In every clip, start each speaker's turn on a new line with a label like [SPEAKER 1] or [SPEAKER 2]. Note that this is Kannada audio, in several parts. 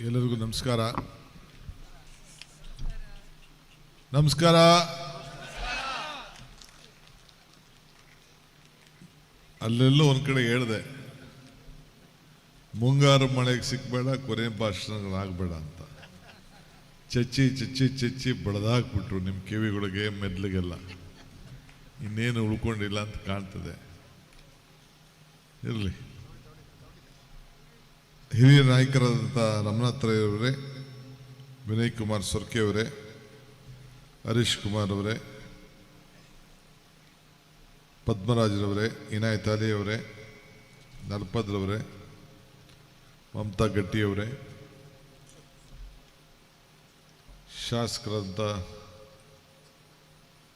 [SPEAKER 1] ಎಲ್ಲರಿಗೂ ನಮಸ್ಕಾರ. ನಮಸ್ಕಾರ. ಅಲ್ಲೆಲ್ಲೋ ಒಂದು ಕಡೆ ಹೇಳಿದೆ, ಮುಂಗಾರು ಮಳೆಗೆ ಸಿಕ್ಕಬೇಡ ಕೊನೆ ಭಾಷಣಗಳಾಗಬೇಡ ಅಂತ. ಚಚ್ಚಿ ಚಚ್ಚಿ ಚಚ್ಚಿ ಬಡದಾಕ್ಬಿಟ್ರು ನಿಮ್ಮ ಕಿವಿಗಳಿಗೆ ಮೆದ್ಲಿಗೆಲ್ಲ. ಇನ್ನೇನು ಉಳ್ಕೊಂಡಿಲ್ಲ ಅಂತ ಕಾಣ್ತದೆ. ಇರಲಿ. ಹಿರಿಯ ನಾಯಕರಾದಂಥ ರಮನಾಥ್ರಯವರೇ ವಿನಯ್ ಕುಮಾರ್ ಸೊರ್ಕೆ ಅವರೇ, ಹರೀಶ್ ಕುಮಾರ್ ಅವರೇ ಪದ್ಮರಾಜರವರೇ ಇನಾಯತ್ ಅಲಿಯವರೇ ನಲ್ಪದ್ರವರೇ ಮಮತಾ ಗಟ್ಟಿಯವರೇ ಶಾಸಕರಂತ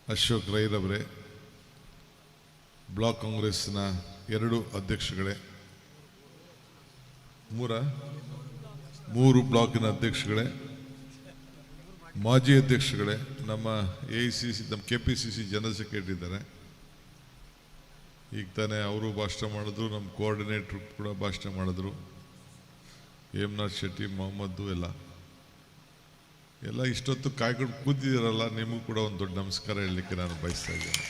[SPEAKER 1] ಅಶೋಕ್ ರೈರವರೇ ಬ್ಲಾಕ್ ಕಾಂಗ್ರೆಸ್ನ ಎರಡು ಅಧ್ಯಕ್ಷಗಳೇ ಮೂರ, ಮೂರು ಬ್ಲಾಕಿನ ಅಧ್ಯಕ್ಷಗಳೇ, ಮಾಜಿ ಅಧ್ಯಕ್ಷಗಳೇ, ನಮ್ಮ ಎ ಸಿ ಸಿ, ನಮ್ಮ K P C C general secretary ಇದ್ದಾರೆ. ಈಗ ತಾನೇ ಅವರು ಭಾಷಣ ಮಾಡಿದ್ರು, ನಮ್ಮ ಕೋಆರ್ಡಿನೇಟ್ರು ಕೂಡ ಭಾಷಣ ಮಾಡಿದ್ರು. ಹೇಮನಾಥ್ ಶೆಟ್ಟಿ, ಮೊಹಮ್ಮದ್ದು ಎಲ್ಲ. ಎಲ್ಲ ಇಷ್ಟೊತ್ತು ಕಾಯ್ಕೊಂಡು ಕೂತಿದ್ದೀರಲ್ಲ, ನಿಮಗೂ ಕೂಡ ಒಂದು ದೊಡ್ಡ ನಮಸ್ಕಾರ ಹೇಳಲಿಕ್ಕೆ ನಾನು ಬಯಸ್ತಾ ಇದ್ದೇನೆ.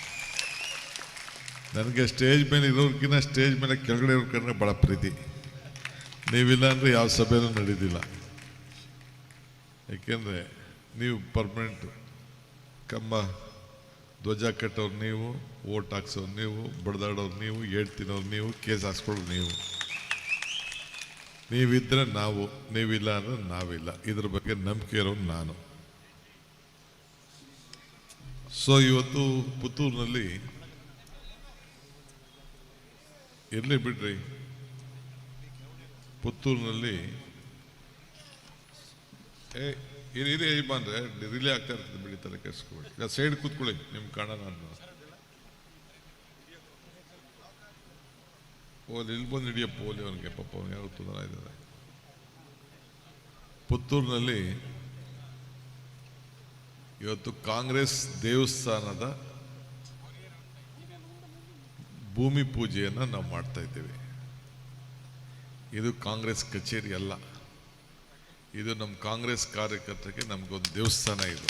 [SPEAKER 1] ನನಗೆ ಸ್ಟೇಜ್ ಮೇಲೆ ಇರೋರ್ಕಿನ್ನ, ಸ್ಟೇಜ್ ಮೇಲೆ ಕೆಳಗಡೆ ಇರೋ ಕಂಡ್ರೆ ಭಾಳ ಪ್ರೀತಿ. ನೀವಿಲ್ಲ ಅಂದರೆ ಯಾವ ಸಭೆನೂ ನಡೀದಿಲ್ಲ. ಏಕೆಂದರೆ ನೀವು ಪರ್ಮನೆಂಟ್ ಕಂಬ ಧ್ವಜ ಕಟ್ಟೋರು ನೀವು ಓಟ್ ಹಾಕ್ಸೋರು ನೀವು, ಬಡ್ದಾಡೋರು ನೀವು ಏಟ್ ತಿನ್ನೋರು ನೀವು, ಕೇಸ್ ಹಾಕ್ಸ್ಕೊಳ್ಳೋರು ನೀವು. ನೀವಿದ್ರೆ ನಾವು, ನೀವಿಲ್ಲ ಅಂದ್ರೆ ನಾವಿಲ್ಲ. ಇದ್ರ ಬಗ್ಗೆ ನಂಬಿಕೆ ಇರೋನು ನಾನು. ಸೊ ಇವತ್ತು ಪುತ್ತೂರಿನಲ್ಲಿ ಇರಲಿ ಬಿಡ್ರಿ. ಪುತ್ತೂರಿನಲ್ಲಿ ಏ ಇರಿ ಅಂದರೆ ರಿಲೇ ಆಗ್ತಾ ಇರ್ತದೆ ಬಿಡಿ ತಲೆ ಕೆಡಿಸ್ಕೊಳ್ಳಿ. ಈಗ ಸೈಡ್ ಕೂತ್ಕೊಳ್ಳಿ, ನಿಮ್ ಕಾಣ ನಾನು ಓಲಿ ಇಲ್ಲಿ ಬಂದು ಹಿಡಿಯಪ್ಪ, ಓಲಿ ಅವನಿಗೆ ಪಾಪ ಅವನಿಗೆ ಯಾರು ತೊಂದರೆ ಇದ್ದಾರೆ ಪುತ್ತೂರಿನಲ್ಲಿ ಇವತ್ತು ಕಾಂಗ್ರೆಸ್ ದೇವಸ್ಥಾನದ ಭೂಮಿ ಪೂಜೆಯನ್ನು ನಾವು ಮಾಡ್ತಾ ಇದ್ದೇವೆ. ಇದು ಕಾಂಗ್ರೆಸ್ ಕಚೇರಿ ಅಲ್ಲ. ಇದು ನಮ್ಮ ಕಾಂಗ್ರೆಸ್ ಕಾರ್ಯಕರ್ತರಿಗೆ ನಮಗೊಂದು ದೇವಸ್ಥಾನ ಇದು.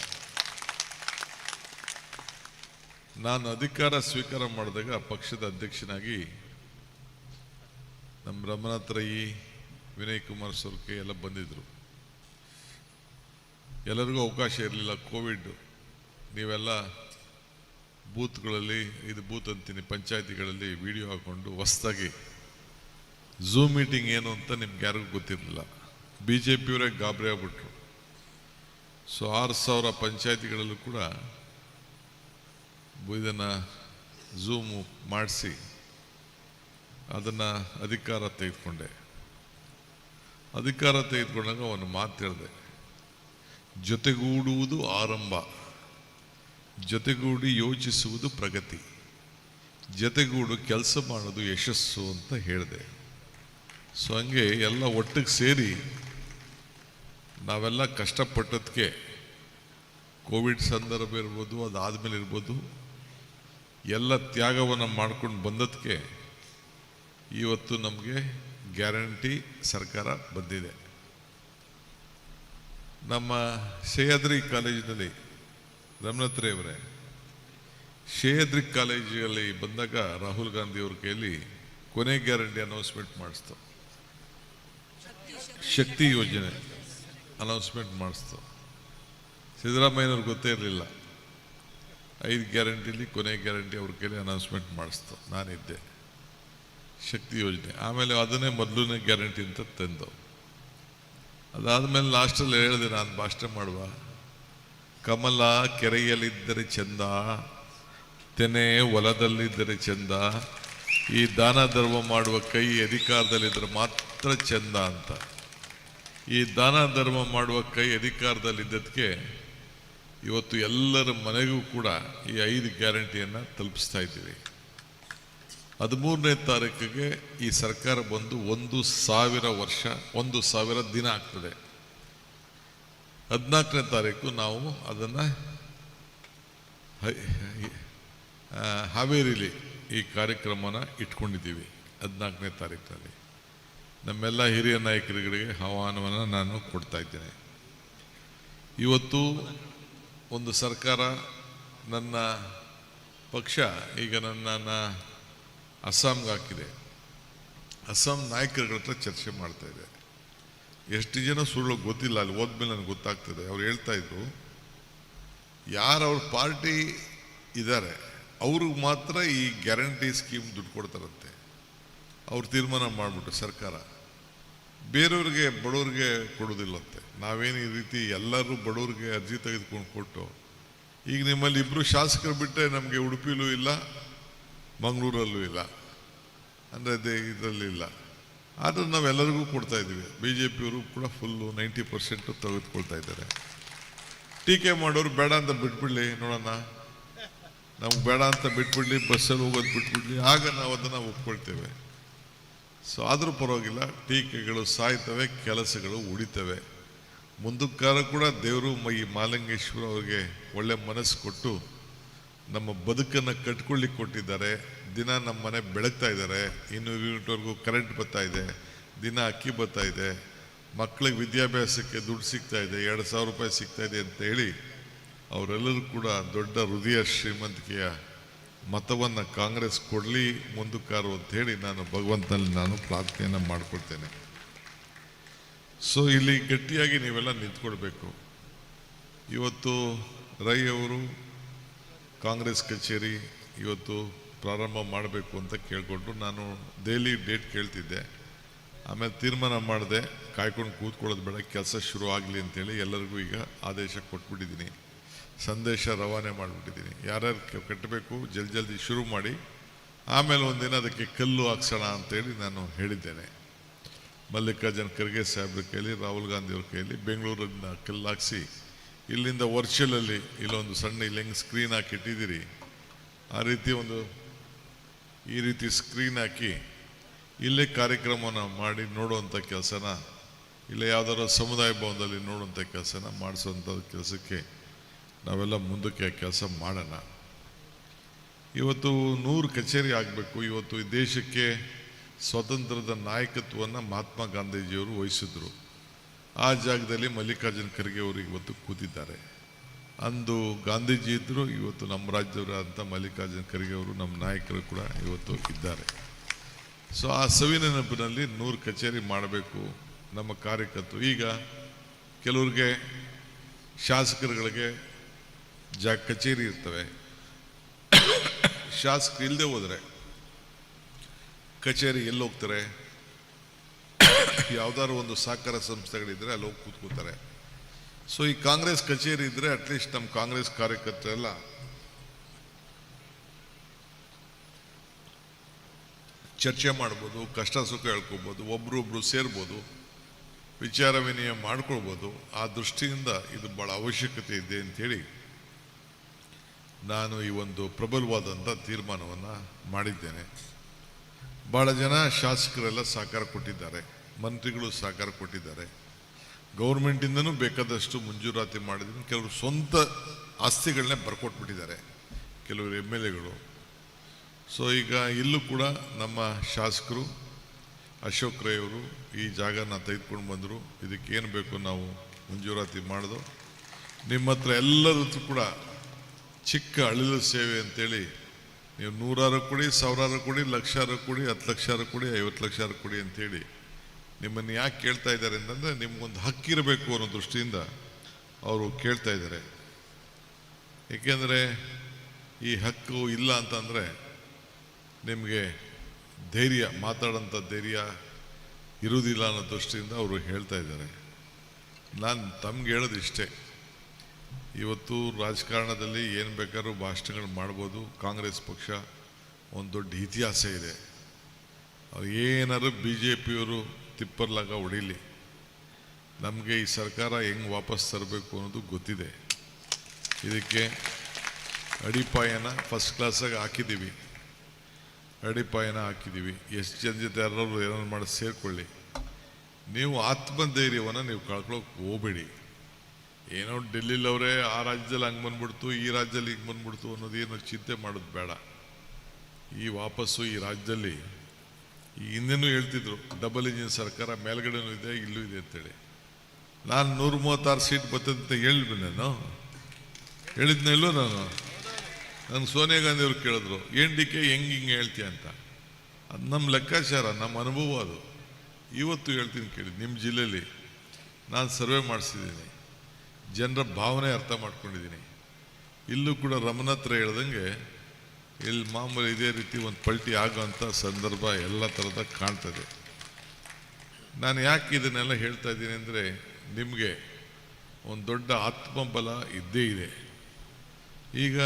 [SPEAKER 1] ನಾನು ಅಧಿಕಾರ ಸ್ವೀಕಾರ ಮಾಡಿದಾಗ ಪಕ್ಷದ ಅಧ್ಯಕ್ಷನಾಗಿ ನಮ್ಮ ರಮನಾಥ್ ರೈ, ವಿನಯ್ ಕುಮಾರ್ ಸೊರ್ಕೆ ಎಲ್ಲ ಬಂದಿದ್ರು. ಎಲ್ಲರಿಗೂ ಅವಕಾಶ ಇರಲಿಲ್ಲ, ಕೋವಿಡ್. ನೀವೆಲ್ಲ ಬೂತ್ಗಳಲ್ಲಿ, ಇದು ಬೂತ್ ಅಂತೀನಿ, ಪಂಚಾಯತಿಗಳಲ್ಲಿ ವಿಡಿಯೋ ಹಾಕೊಂಡು ಹೊಸ್ದಾಗಿ ಝೂಮ್ ಮೀಟಿಂಗ್ ಏನು ಅಂತ ನಿಮ್ಗೆ ಯಾರಿಗೂ ಗೊತ್ತಿರಲಿಲ್ಲ. ಬಿ ಜೆ ಪಿಯವರೇ ಗಾಬರಿ ಆಗ್ಬಿಟ್ರು. ಸೊ ಆರು ಸಾವಿರ ಪಂಚಾಯತಿಗಳಲ್ಲೂ ಕೂಡ ಇದನ್ನು ಝೂಮು ಮಾಡಿಸಿ, ಅದನ್ನು ಅಧಿಕಾರ ತೆಗೆದುಕೊಂಡೆ. ಅಧಿಕಾರ ತೆಗೆದುಕೊಂಡಾಗ ಅವನು ಮಾತು ಹೇಳಿದೆ. ಜೊತೆಗೂಡುವುದು ಆರಂಭ. ಜೊತೆಗೂಡಿ ಯೋಚಿಸುವುದು ಪ್ರಗತಿ. ಜೊತೆಗೂಡು ಕೆಲಸ ಮಾಡೋದು ಯಶಸ್ಸು ಅಂತ ಹೇಳಿದೆ. ಸೊ ಹಂಗೆ ಎಲ್ಲ ಒಟ್ಟಿಗೆ ಸೇರಿ ನಾವೆಲ್ಲ ಕಷ್ಟಪಟ್ಟದಕ್ಕೆ ಕೋವಿಡ್ ಸಂದರ್ಭ ಇರ್ಬೋದು, ಅದಾದಮೇಲೆ ಇರ್ಬೋದು, ಎಲ್ಲ ತ್ಯಾಗವನ್ನು ಮಾಡ್ಕೊಂಡು ಬಂದದಕ್ಕೆ ಇವತ್ತು ನಮಗೆ ಗ್ಯಾರಂಟಿ ಸರ್ಕಾರ ಬಂದಿದೆ. ನಮ್ಮ ಸಹ್ಯಾದ್ರಿ ಕಾಲೇಜಿನಲ್ಲಿ, ರಮಣತ್ರಿ ಅವರೇ ಸಹ್ಯಾದ್ರಿ ಕಾಲೇಜಲ್ಲಿ ಬಂದಾಗ ರಾಹುಲ್ ಗಾಂಧಿ ಅವ್ರ ಕೈಯಲ್ಲಿ ಕೊನೆ ಗ್ಯಾರಂಟಿ ಅನೌನ್ಸ್ಮೆಂಟ್ ಮಾಡಿಸ್ತು. ಶಕ್ತಿ ಯೋಜನೆ ಅನೌನ್ಸ್ಮೆಂಟ್ ಮಾಡಿಸ್ತು. ಸಿದ್ದರಾಮಯ್ಯನವ್ರಿಗೆ ಗೊತ್ತೇ ಇರಲಿಲ್ಲ. ಐದು ಗ್ಯಾರಂಟಿಲಿ ಕೊನೆ ಗ್ಯಾರಂಟಿ ಅವ್ರ ಕೈಲಿ ಅನೌನ್ಸ್ಮೆಂಟ್ ಮಾಡಿಸ್ತು. ನಾನಿದ್ದೆ. ಶಕ್ತಿ ಯೋಜನೆ. ಆಮೇಲೆ ಅದನ್ನೇ ಮೊದಲನೇ ಗ್ಯಾರಂಟಿ ಅಂತ ತಂದು. ಅದಾದಮೇಲೆ ಲಾಸ್ಟಲ್ಲಿ ಹೇಳಿದೆ, ನಾನು ಭಾಷಣ ಮಾಡುವ. ಕಮಲ ಕೆರೆಯಲ್ಲಿದ್ದರೆ ಚಂದ, ತೆನೆ ಹೊಲದಲ್ಲಿದ್ದರೆ ಚಂದ, ಈ ದಾನ ಧರ್ಮ ಮಾಡುವ ಕೈ ಅಧಿಕಾರದಲ್ಲಿದ್ದರೆ ಮಾತ್ರ ಚಂದ ಅಂತ. ಈ ದಾನ ಧರ್ಮ ಮಾಡುವ ಕೈ ಅಧಿಕಾರದಲ್ಲಿದ್ದದಕ್ಕೆ ಇವತ್ತು ಎಲ್ಲರ ಮನೆಗೂ ಕೂಡ ಈ ಐದು ಗ್ಯಾರಂಟಿಯನ್ನು ತಲುಪಿಸ್ತಾ ಇದ್ದೀವಿ. ಹದಿಮೂರನೇ ತಾರೀಕಿಗೆ ಈ ಸರ್ಕಾರ ಬಂದು ಒಂದು ಸಾವಿರ ವರ್ಷ, ಒಂದು ಸಾವಿರ ದಿನ ಆಗ್ತದೆ. ಹದಿನಾಲ್ಕನೇ ತಾರೀಕು ನಾವು ಅದನ್ನು ಹಾವೇರಿಲಿ ಈ ಕಾರ್ಯಕ್ರಮನ ಇಟ್ಕೊಂಡಿದ್ದೀವಿ ಹದಿನಾಲ್ಕನೇ ತಾರೀಕಿನಲ್ಲಿ ನಮ್ಮೆಲ್ಲ ಹಿರಿಯ ನಾಯಕರುಗಳಿಗೆ ಆಹ್ವಾನವನ್ನು ನಾನು ಕೊಡ್ತಾ ಇದ್ದೇನೆ. ಇವತ್ತು ಒಂದು ಸರ್ಕಾರ ನನ್ನ ಪಕ್ಷ, ಈಗ ನನ್ನ ಅಸ್ಸಾಂಗೆ ಹಾಕಿದೆ. ಅಸ್ಸಾಂ ನಾಯಕರುಗಳ ಹತ್ರ ಚರ್ಚೆ ಮಾಡ್ತಾ ಇದೆ. ಎಷ್ಟು ಜನ ಸುಳ್ಳು ಗೊತ್ತಿಲ್ಲ, ಅಲ್ಲಿ ಹೋದ್ಮೇಲೆ ನನಗೆ ಗೊತ್ತಾಗ್ತದೆ. ಅವ್ರು ಹೇಳ್ತಾ ಇದ್ರು, ಯಾರು ಅವ್ರ ಪಾರ್ಟಿ ಇದ್ದಾರೆ ಅವ್ರಿಗೆ ಮಾತ್ರ ಈ ಗ್ಯಾರಂಟಿ ಸ್ಕೀಮ್ ದುಡ್ಡು ಕೊಡ್ತಾರಂತೆ. ಅವ್ರು ತೀರ್ಮಾನ ಮಾಡಿಬಿಟ್ಟು ಸರ್ಕಾರ. ಬೇರೆಯವ್ರಿಗೆ ಬಡವ್ರಿಗೆ ಕೊಡೋದಿಲ್ಲಂತೆ ನಾವೇನು ಈ ರೀತಿ ಎಲ್ಲರೂ ಬಡವ್ರಿಗೆ ಅರ್ಜಿ ತೆಗೆದುಕೊಂಡು ಕೊಟ್ಟು, ಈಗ ನಿಮ್ಮಲ್ಲಿ ಇಬ್ಬರು ಶಾಸಕರು ಬಿಟ್ಟರೆ ನಮಗೆ ಉಡುಪಿಲೂ ಇಲ್ಲ, ಮಂಗಳೂರಲ್ಲೂ ಇಲ್ಲ. ಅಂದರೆ ಇದರಲ್ಲಿ ಇಲ್ಲ. ಆದರೂ ನಾವೆಲ್ಲರಿಗೂ ಕೊಡ್ತಾ ಇದ್ದೀವಿ. ಬಿ ಜೆ ಪಿಯವರು ಕೂಡ ಫುಲ್ಲು ನೈಂಟಿ ಪರ್ಸೆಂಟು ತೆಗೆದುಕೊಳ್ತಾ ಇದ್ದಾರೆ. ಟೀಕೆ ಮಾಡೋರು ಬೇಡ ಅಂತ ಬಿಟ್ಬಿಡ್ಲಿ ನೋಡೋಣ ನಮ್ಗೆ ಬೇಡ ಅಂತ ಬಿಟ್ಬಿಡ್ಲಿ, ಬಸ್ಸಲ್ಲಿ ಹೋಗೋದು ಬಿಟ್ಬಿಡ್ಲಿ. ಆಗ ನಾವು ಅದನ್ನು ಒಪ್ಕೊಳ್ತೇವೆ. ಸೊ ಆದರೂ ಪರವಾಗಿಲ್ಲ, ಟೀಕೆಗಳು ಸಾಯ್ತವೆ, ಕೆಲಸಗಳು ಉಳಿತವೆ. ಮುಂದಕ್ಕಾರ ಕೂಡ ದೇವರು ಮೈ ಮಾಲಿಂಗೇಶ್ವರ ಅವರಿಗೆ ಒಳ್ಳೆ ಮನಸ್ಸು ಕೊಟ್ಟು ನಮ್ಮ ಬದುಕನ್ನು ಕಟ್ಕೊಳ್ಳಿಕ್ಕೆ ಕೊಟ್ಟಿದ್ದಾರೆ. ದಿನ ನಮ್ಮ ಮನೆ ಬೆಳಗ್ತಾ ಇದ್ದಾರೆ. ಇನ್ನೂರು ಯೂನಿಟ್ವರೆಗೂ ಕರೆಂಟ್ ಬರ್ತಾ ಇದೆ. ದಿನ ಅಕ್ಕಿ ಬರ್ತಾ ಇದೆ. ಮಕ್ಕಳಿಗೆ ವಿದ್ಯಾಭ್ಯಾಸಕ್ಕೆ ದುಡ್ಡು ಸಿಗ್ತಾ ಇದೆ. ಎರಡು ಸಾವಿರ ರೂಪಾಯಿ ಸಿಗ್ತಾ ಇದೆ ಅಂತ ಹೇಳಿ ಅವರೆಲ್ಲರೂ ಕೂಡ ದೊಡ್ಡ ಹೃದಯ ಶ್ರೀಮಂತಿಕೆಯ ಮತವನ್ನು ಕಾಂಗ್ರೆಸ್ ಕೊಡಲಿ ಮುಂದಕ್ಕಾರು ಹೇಳಿ ನಾನು ಭಗವಂತನಲ್ಲಿ ನಾನು ಪ್ರಾರ್ಥನೆಯನ್ನು ಮಾಡಿಕೊಡ್ತೇನೆ ಸೊ ಇಲ್ಲಿ ಗಟ್ಟಿಯಾಗಿ ನೀವೆಲ್ಲ ನಿಂತ್ಕೊಳ್ಬೇಕು. ಇವತ್ತು ರೈ ಅವರು ಕಾಂಗ್ರೆಸ್ ಕಚೇರಿ ಇವತ್ತು ಪ್ರಾರಂಭ ಮಾಡಬೇಕು ಅಂತ ಕೇಳಿಕೊಂಡು ನಾನು ಡೈಲಿ ಡೇಟ್ ಕೇಳ್ತಿದ್ದೆ. ಆಮೇಲೆ ತೀರ್ಮಾನ ಮಾಡಿದೆ, ಕಾಯ್ಕೊಂಡು ಕೂತ್ಕೊಳ್ಳೋದು ಬೇಡ, ಕೆಲಸ ಶುರು ಆಗಲಿ ಅಂತೇಳಿ ಎಲ್ಲರಿಗೂ ಈಗ ಆದೇಶ ಕೊಟ್ಬಿಟ್ಟಿದ್ದೀನಿ. ಸಂದೇಶ ರವಾನೆ ಮಾಡಿಬಿಟ್ಟಿದ್ದೀನಿ. ಯಾರ್ಯಾರು ಕಟ್ಟಬೇಕು ಜಲ್ದಿ ಜಲ್ದಿ ಶುರು ಮಾಡಿ, ಆಮೇಲೆ ಒಂದಿನ ಅದಕ್ಕೆ ಕಲ್ಲು ಹಾಕ್ಸೋಣ ಅಂತೇಳಿ ನಾನು ಹೇಳಿದ್ದೇನೆ. ಮಲ್ಲಿಕಾರ್ಜುನ್ ಖರ್ಗೆ ಸಾಹೇಬ್ರ ಕೈಲಿ, ರಾಹುಲ್ ಗಾಂಧಿ ಅವ್ರ ಕೈಲಿ ಬೆಂಗಳೂರಿಂದ ಕಲ್ಲು ಹಾಕ್ಸಿ, ಇಲ್ಲಿಂದ ವರ್ಚುವಲಲ್ಲಿ ಇಲ್ಲೊಂದು ಸಣ್ಣ ಇಲ್ಲಿ ಸ್ಕ್ರೀನ್ ಹಾಕಿ ಇಟ್ಟಿದ್ದೀರಿ. ಆ ರೀತಿ ಒಂದು, ಈ ರೀತಿ ಸ್ಕ್ರೀನ್ ಹಾಕಿ ಇಲ್ಲೇ ಕಾರ್ಯಕ್ರಮನ ಮಾಡಿ ನೋಡುವಂಥ ಕೆಲಸನ, ಇಲ್ಲ ಯಾವುದಾದ್ರು ಸಮುದಾಯ ಭವನದಲ್ಲಿ ನೋಡುವಂಥ ಕೆಲಸನ ಮಾಡಿಸುವಂಥ ಕೆಲಸಕ್ಕೆ ನಾವೆಲ್ಲ ಮುಂದಕ್ಕೆ ಕೆಲಸ ಮಾಡೋಣ. ಇವತ್ತು ನೂರು ಕಚೇರಿ ಆಗಬೇಕು. ಇವತ್ತು ಈ ದೇಶಕ್ಕೆ ಸ್ವಾತಂತ್ರ್ಯದ ನಾಯಕತ್ವವನ್ನು ಮಹಾತ್ಮ ಗಾಂಧೀಜಿಯವರು ವಹಿಸಿದ್ರು. ಆ ಜಾಗದಲ್ಲಿ ಮಲ್ಲಿಕಾರ್ಜುನ ಖರ್ಗೆ ಅವರು ಇವತ್ತು ಕೂತಿದ್ದಾರೆ. ಅಂದು ಗಾಂಧೀಜಿ ಇದ್ದರು ಇವತ್ತು ನಮ್ಮ ರಾಜ್ಯದವರಾದಂಥ ಮಲ್ಲಿಕಾರ್ಜುನ ಖರ್ಗೆ ಅವರು ನಮ್ಮ ನಾಯಕರು ಕೂಡ ಇವತ್ತು ಇದ್ದಾರೆ. ಸೊ ಆ ಸವಿ ನೆನಪಿನಲ್ಲಿ ನೂರು ಕಚೇರಿ ಮಾಡಬೇಕು ನಮ್ಮ ಕಾರ್ಯಕರ್ತರು. ಈಗ ಕೆಲವ್ರಿಗೆ ಶಾಸಕರುಗಳಿಗೆ ಜಾ ಕಚೇರಿ ಇರ್ತವೆ. ಶಾಸಕರು ಇಲ್ಲದೆ ಹೋದರೆ ಕಚೇರಿ ಎಲ್ಲಿ ಹೋಗ್ತಾರೆ? ಯಾವ್ದಾದ್ರು ಒಂದು ಸಹಕಾರ ಸಂಸ್ಥೆಗಳಿದ್ದರೆ ಅಲ್ಲಿ ಹೋಗಿ ಕೂತ್ಕೋತಾರೆ ಸೊ ಈ ಕಾಂಗ್ರೆಸ್ ಕಚೇರಿ ಇದ್ರೆ ಅಟ್ಲೀಸ್ಟ್ ನಮ್ಮ ಕಾಂಗ್ರೆಸ್ ಕಾರ್ಯಕರ್ತರೆಲ್ಲ ಚರ್ಚೆ ಮಾಡ್ಬೋದು, ಕಷ್ಟ ಸುಖ ಹೇಳ್ಕೊಬೋದು ಒಬ್ರೊಬ್ರು ಸೇರ್ಬೋದು, ವಿಚಾರ ವಿನಿಮಯ ಮಾಡ್ಕೊಳ್ಬೋದು. ಆ ದೃಷ್ಟಿಯಿಂದ ಇದು ಭಾಳ ಅವಶ್ಯಕತೆ ಇದೆ ಅಂತೇಳಿ ನಾನು ಈ ಒಂದು ಪ್ರಬಲವಾದಂಥ ತೀರ್ಮಾನವನ್ನು ಮಾಡಿದ್ದೇನೆ. ಭಾಳ ಜನ ಶಾಸಕರೆಲ್ಲ ಸಹಕಾರ ಕೊಟ್ಟಿದ್ದಾರೆ, ಮಂತ್ರಿಗಳು ಸಹಕಾರ ಕೊಟ್ಟಿದ್ದಾರೆ. ಗೌರ್ಮೆಂಟಿಂದನೂ ಬೇಕಾದಷ್ಟು ಮಂಜೂರಾತಿ ಮಾಡಿದ್ದೀನಿ ಕೆಲವರು ಸ್ವಂತ ಆಸ್ತಿಗಳನ್ನೇ ಬರ್ಕೊಟ್ಬಿಟ್ಟಿದ್ದಾರೆ, ಕೆಲವರು ಎಂ ಎಲ್ ಎಗಳು. ಸೊ ಈಗ ಇಲ್ಲೂ ಕೂಡ ನಮ್ಮ ಶಾಸಕರು ಅಶೋಕ್ ರೈ ಅವರು ಈ ಜಾಗನ ತೆಗೆದುಕೊಂಡು ಬಂದರು ಇದಕ್ಕೇನು ಬೇಕು ನಾವು ಮಂಜೂರಾತಿ ಮಾಡಿದು. ನಿಮ್ಮ ಹತ್ರ ಕೂಡ ಚಿಕ್ಕ ಅಳಿಲು ಸೇವೆ ಅಂತೇಳಿ, ನೀವು ನೂರಾರು ಕೊಡಿ, ಸಾವಿರಾರು ಕೊಡಿ, ಲಕ್ಷಾರು ಕೊಡಿ, ಹತ್ತು ಲಕ್ಷಾರು ಕೊಡಿ, ಐವತ್ತು ಲಕ್ಷಾರು ಕೊಡಿ ಅಂತೇಳಿ ನಿಮ್ಮನ್ನು ಯಾಕೆ ಕೇಳ್ತಾ ಇದ್ದಾರೆ ಅಂತಂದರೆ, ನಿಮಗೊಂದು ಹಕ್ಕಿರಬೇಕು ಅನ್ನೋ ದೃಷ್ಟಿಯಿಂದ ಅವರು ಕೇಳ್ತಾ ಇದ್ದಾರೆ. ಏಕೆಂದರೆ ಈ ಹಕ್ಕು ಇಲ್ಲ ಅಂತಂದರೆ ನಿಮಗೆ ಧೈರ್ಯ, ಮಾತಾಡೋಂಥ ಧೈರ್ಯ ಇರುವುದಿಲ್ಲ ಅನ್ನೋ ದೃಷ್ಟಿಯಿಂದ ಅವರು ಹೇಳ್ತಾ ಇದ್ದಾರೆ. ನಾನು ತಮ್ಗೆ ಹೇಳೋದು ಇಷ್ಟೇ ಇವತ್ತು ರಾಜಕಾರಣದಲ್ಲಿ ಏನು ಬೇಕಾದ್ರೂ ಭಾಷಣಗಳು ಮಾಡ್ಬೋದು. ಕಾಂಗ್ರೆಸ್ ಪಕ್ಷ ಒಂದು ದೊಡ್ಡ ಇತಿಹಾಸ ಇದೆ. ಅವ್ರು ಏನಾದ್ರು ಬಿ ಜೆ ಪಿಯವರು ತಿಪ್ಪರ್ಲಾಗ ಹೊಡಿಲಿ. ನಮಗೆ ಈ ಸರ್ಕಾರ ಹೆಂಗೆ ವಾಪಸ್ ತರಬೇಕು ಅನ್ನೋದು ಗೊತ್ತಿದೆ. ಇದಕ್ಕೆ ಅಡಿಪಾಯನ ಫಸ್ಟ್ ಕ್ಲಾಸಾಗಿ ಹಾಕಿದ್ದೀವಿ ಅಡಿಪಾಯನ ಹಾಕಿದ್ದೀವಿ ಎಷ್ಟು ಜನ ಜೊತೆ ಯಾರು ಏನಾದ್ರು ಮಾಡಿ ಸೇರಿಕೊಳ್ಳಿ. ನೀವು ಆತ್ಮಧೈರ್ಯವನ್ನು ನೀವು ಕಳ್ಕೊಳಕ್ಕೆ ಹೋಗಬೇಡಿ. ಏನೋ ಡೆಲ್ಲಿಲಿ ಅವರೇ ಆ ರಾಜ್ಯದಲ್ಲಿ ಹಂಗೆ ಬಂದ್ಬಿಡ್ತು, ಈ ರಾಜ್ಯದಲ್ಲಿ ಹಿಂಗೆ ಬಂದ್ಬಿಡ್ತು ಅನ್ನೋದೇನು ಚಿಂತೆ ಮಾಡೋದು ಬೇಡ. ಈ ವಾಪಸ್ಸು ಈ ರಾಜ್ಯದಲ್ಲಿ, ಈ ಹಿಂದೆನೂ ಹೇಳ್ತಿದ್ರು ಡಬಲ್ ಇಂಜಿನ್ ಸರ್ಕಾರ ಮೇಲ್ಗಡೆನೂ ಇದೆ, ಇಲ್ಲೂ ಇದೆ ಅಂತೇಳಿ. ನಾನು ನೂರ ಮೂವತ್ತಾರು ಸೀಟ್ ಅಂತ ಹೇಳಿದ್ವಿ ನಾನು. ಹೇಳಿದ್ನಲ್ಲೋ ನಾನು? ನನ್ನ ಸೋನಿಯಾ ಗಾಂಧಿ ಅವ್ರು ಕೇಳಿದ್ರು, ಏನು ಡಿ ಕೆ ಹೆಂಗೆ ಹಿಂಗೆ ಹೇಳ್ತೀಯ ಅಂತ. ಅದು ನಮ್ಮ ಲೆಕ್ಕಾಚಾರ ನಮ್ಮ ಅನುಭವ ಅದು. ಇವತ್ತು ಹೇಳ್ತೀನಿ ಕೇಳಿ ನಿಮ್ಮ ಜಿಲ್ಲೆಯಲ್ಲಿ ನಾನು ಸರ್ವೆ ಮಾಡಿಸಿದ್ದೀನಿ. ಜನರ ಭಾವನೆ ಅರ್ಥ ಮಾಡ್ಕೊಂಡಿದ್ದೀನಿ. ಇಲ್ಲೂ ಕೂಡ ರಮಣ ಹತ್ರ ಹೇಳ್ದಂಗೆ, ಇಲ್ಲಿ ಮಾಮೂಲಿ ಇದೇ ರೀತಿ ಒಂದು ಪಲ್ಟಿ ಆಗೋಂಥ ಸಂದರ್ಭ ಎಲ್ಲ ಥರದ ಕಾಣ್ತದೆ. ನಾನು ಯಾಕೆ ಇದನ್ನೆಲ್ಲ ಹೇಳ್ತಾ ಇದ್ದೀನಿ ಅಂದರೆ, ನಿಮಗೆ ಒಂದು ದೊಡ್ಡ ಆತ್ಮಬಲ ಇದ್ದೇ ಇದೆ. ಈಗ